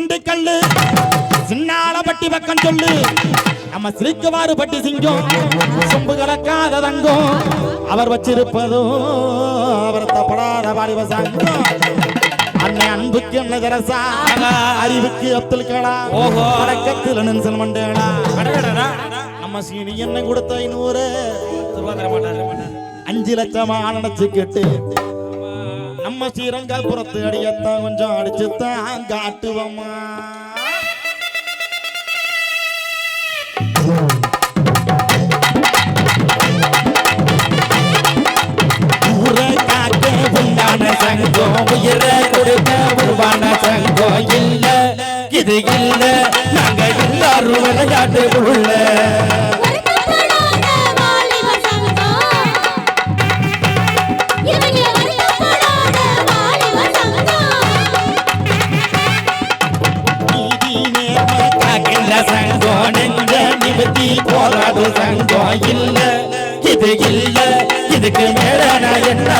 ரெண்டு கல்லு. சின்னால பட்டி பக்கம் சொல்லு. நம்ம சிரிக்குமாறு பட்டி சிங்கம். சொம்பு கலக்காத தங்கம். அவர் வச்சிருப்பதோ அவர் தப்படாத வாலிப சங்கம். அன்னை அன்புக்கு என்ன தெரசா? அறிவுக்கு அப்துல் கலாம். ஓஹோ. அடக்கத்தில் நென்சல் மண்டேலா. நம்ம சீனி என்ன கொடுத்த ஐநூறு. அஞ்சு லட்சமா நினைச்சு கேட்டு. நம்ம ஸ்ரீரங்கால் புறத்து அடியத்தான் கொஞ்சம் அடிச்சுத்தான் காட்டுவோமா சங்கம் உயிரை கொடுக்க உருவான சங்கம் இல்ல. இது இல்ல நாங்க எல்லாரும் விளையாட்டு உள்ள. காக்கின்ற சங்கம் நெஞ்ச நிமித்தி போராடு சங்கம் இல்ல. இது இல்ல. இதுக்கு மேல நான் என்ன